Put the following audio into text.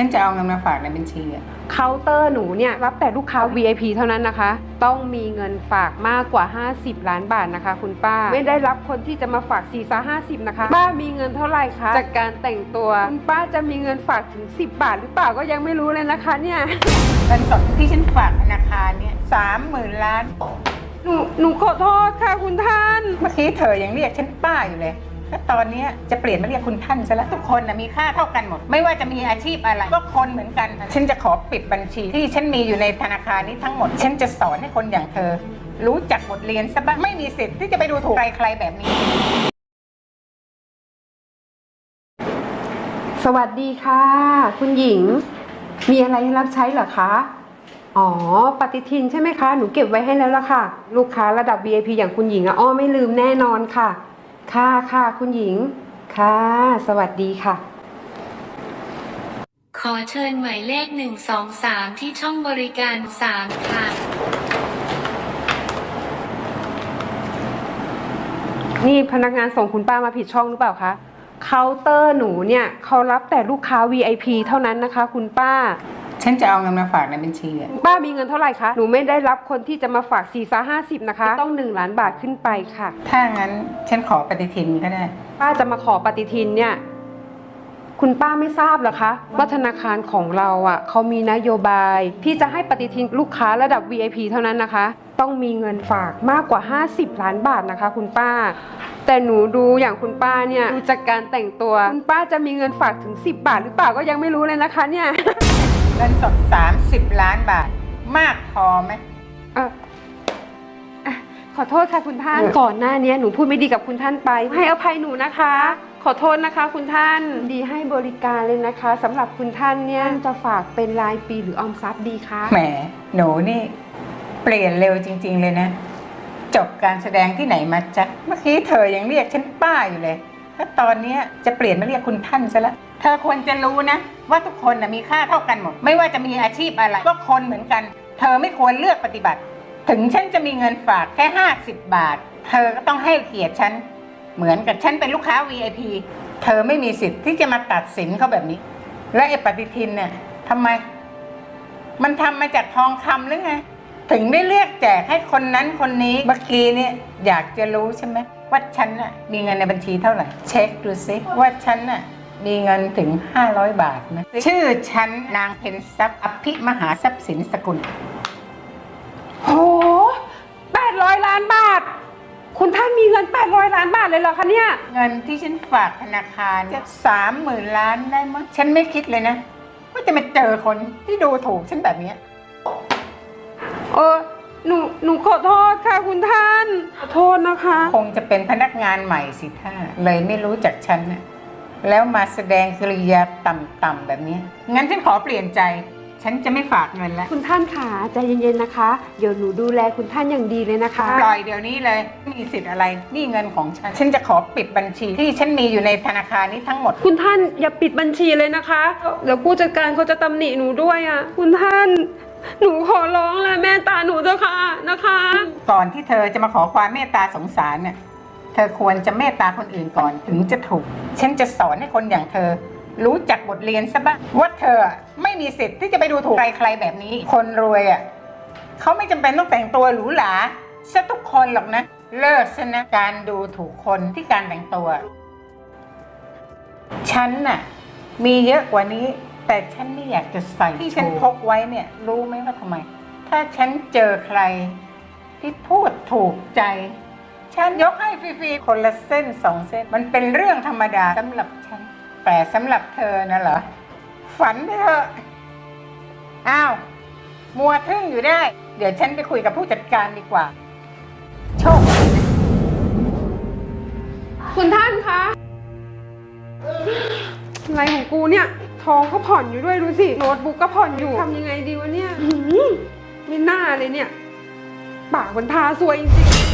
ฉันจะเอาเงินมาฝากในบัญชีอะเคาน์เตอร์หนูเนี่ยรับแต่ลูกค้า VIP เท่านั้นนะคะ ต้องมีเงินฝากมากกว่า 50 ล้านบาทนะคะ คุณป้า ไม่ได้รับคนที่จะมาฝาก4ีซ่า50นะคะ ป้ามีเงินเท่าไหร่คะจากการแต่งตัว คุณป้าจะมีเงินฝากถึง 10 บาทหรือเปล่าก็ยังไม่รู้เลยนะคะเนี่ย เงินสดที่ฉันฝากธนาคารเนี่ยสามหมื่นล้าน หนูหนูขอโทษค่ะคุณท่าน เมื่อกี้เธอยังเรียกฉันป้าอยู่เลยแล้ว ตอนนี้จะเปลี่ยนมาเรียกคุณท่านซะแล้วทุกคนนะมีค่าเท่ากันหมด ไม่ว่าจะมีอาชีพอะไร ก็คนเหมือนกัน ฉันจะขอปิดบัญชีที่ฉันมีอยู่ในธนาคารนี้ทั้งหมด ฉันจะสอนให้คนอย่างเธอ รู้จักบทเรียนซะบ้างไม่มีสิทธิ์ที่จะไปดูถูกใครๆแบบนี้ สวัสดีค่ะ คุณหญิง มีอะไรให้รับใช้เหรอคะอ๋อ ปฏิทินใช่ไหมคะ หนูเก็บไว้ให้แล้วล่ะค่ะ ลูกค้าระดับ VIP อย่างคุณหญิงอะอ้อไม่ลืมแน่นอนค่ะ ค่ะค่ะคุณหญิง ค่ะ สวัสดีค่ะ ขอเชิญหมายเลข123ที่ช่องบริการ3ค่ะ นี่พนักงานส่งคุณป้ามาผิดช่องหรือเปล่าคะเคาน์เตอร์หนูเนี่ยเขารับแต่ลูกค้า VIP เท่านั้นนะคะ คุณป้า ฉันจะเอาเงินมาฝากในบัญชีอะป้ามีเงินเท่าไหร่คะ หนูไม่ได้รับคนที่จะมาฝาก4ีซ่า50นะคะ ต้อง1ล้านบาทขึ้นไปค่ะ ถ้างั้นฉันขอปฏิทินก็ได้ ป้าจะมาขอปฏิทินเนี่ย คุณป้าไม่ทราบเหรอคะว่าธนาคารของเราอะเขามีนโยบายที่จะให้ปฏิทินลูกค้าระดับ VIP เท่านั้นนะคะ ต้องมีเงินฝากมากกว่า 50 ล้านบาทนะคะ คุณป้า แต่หนูดูอย่างคุณป้าเนี่ยดูจากการแต่งตัว คุณป้าจะมีเงินฝากถึง 10 บาทหรือเปล่าก็ยังไม่รู้เลยนะคะเนี่ย เงินสด 30 ล้านบาท มากพอไหม เอ่ออะขอโทษค่ะคุณท่าน ก่อนหน้านี้หนูพูดไม่ดีกับคุณท่านไป ให้อภัยหนูนะคะ ขอโทษนะคะ คุณท่าน ดีให้บริการเลยนะคะสำหรับคุณท่านเนี่ยจะฝากเป็นรายปีหรือออมทรัพย์ดีคะ แหม หนูนี่ เปลี่ยนเร็วจริง ๆ เลยนะ จบการแสดงที่ไหนมาจ๊ะ เมื่อกี้เธอยังเรียกฉันป้าอยู่เลยแล้วตอนเนี้ยจะเปลี่ยนมาเรียกคุณท่านซะแล้ว เธอควรจะรู้นะ ว่าทุกคนนะมีค่าเท่ากันหมด ไม่ว่าจะมีอาชีพอะไรก็คนเหมือนกัน เธอไม่ควรเลือกปฏิบัติ ถึงฉันจะมีเงินฝากแค่ 50 บาท เธอก็ต้องให้เกียรติฉัน เหมือนกับฉันเป็นลูกค้า VIP เธอไม่มีสิทธิ์ที่จะมาตัดสินเขาแบบนี้ และไอ้ปฏิทินเนี่ยทำไม มันทำมาจากทองคำหรือไงถึงได้เลือกแจกให้คนนั้นคนนี้เมื่อกี้เนี่ยอยากจะรู้ใช่ไหมว่าฉันน่ะมีเงินในบัญชีเท่าไหร่ เช็คดูซิว่าฉันน่ะ มีเงินถึง 500 บาทไหมชื่อฉันนางเพ็ญทรัพย์อภิมหาทรัพย์สินสกุล โห800ล้านบาท คุณท่านมีเงิน 800 ล้านบาทเลยเหรอคะเนี่ย เงินที่ฉันฝากธนาคารจะสามหมื่นล้านได้มั้งฉันไม่คิดเลยนะ ว่าจะมาเจอคนที่ดูถูกฉันแบบเนี้ยเออ หนู หนูขอโทษค่ะคุณท่าน ขอโทษนะคะ คงจะเป็นพนักงานใหม่สิท่าเลยไม่รู้จักฉันน่ะ แล้วมาแสดงกริยาต่ำๆแบบนี้ งั้นฉันขอเปลี่ยนใจ ฉันจะไม่ฝากเงินแล้ว คุณท่านค่ะใจเย็นๆนะคะ เดี๋ยวหนูดูแลคุณท่านอย่างดีเลยนะคะ ปล่อยเดี๋ยวนี้เลยไม่มีสิทธิ์อะไร นี่เงินของฉัน ฉันจะขอปิดบัญชีที่ฉันมีอยู่ในธนาคารนี้ทั้งหมด คุณท่านอย่าปิดบัญชีเลยนะคะ เดี๋ยวผู้จัดการเขาจะตำหนิหนูด้วยอะ คุณท่าน หนูขอร้องละแม่ตาหนูเถอะค่ะนะคะ ก่อนที่เธอจะมาขอความเมตตาสงสารเนี่ยเธอควรจะเมตตาคนอื่นก่อนถึงจะถูก ฉันจะสอนให้คนอย่างเธอ รู้จักบทเรียนซะบ้างว่าเธอไม่มีสิทธิ์ที่จะไปดูถูกใครๆแบบนี้ คนรวยอะเขาไม่จำเป็นต้องแต่งตัวหรูหราซะทุกคนหรอกนะ เลิกซะนะการดูถูกคนที่การแต่งตัว ฉันน่ะมีเยอะกว่านี้ แต่ฉันไม่อยากจะใส่ที่ฉันพกไว้เนี่ย รู้ไหมว่าทำไม ถ้าฉันเจอใครที่พูดถูกใจ ฉันยกให้ฟรีๆคนละเส้นสองเส้น มันเป็นเรื่องธรรมดาสำหรับฉัน แต่สำหรับเธอนะเหรอ ฝันไปเถอะอ้าว มัวทึ่งอยู่ได้ เดี๋ยวฉันไปคุยกับผู้จัดการดีกว่า โชค คุณท่านคะอะไรของกูเนี่ยทองก็ผ่อนอยู่ด้วยดูสิโน้ตบุ๊กก็ผ่อนอยู่ทำยังไงดีวะเนี่ยหืมไม่น่าเลยเนี่ย ปากมันพาซวยจริงๆ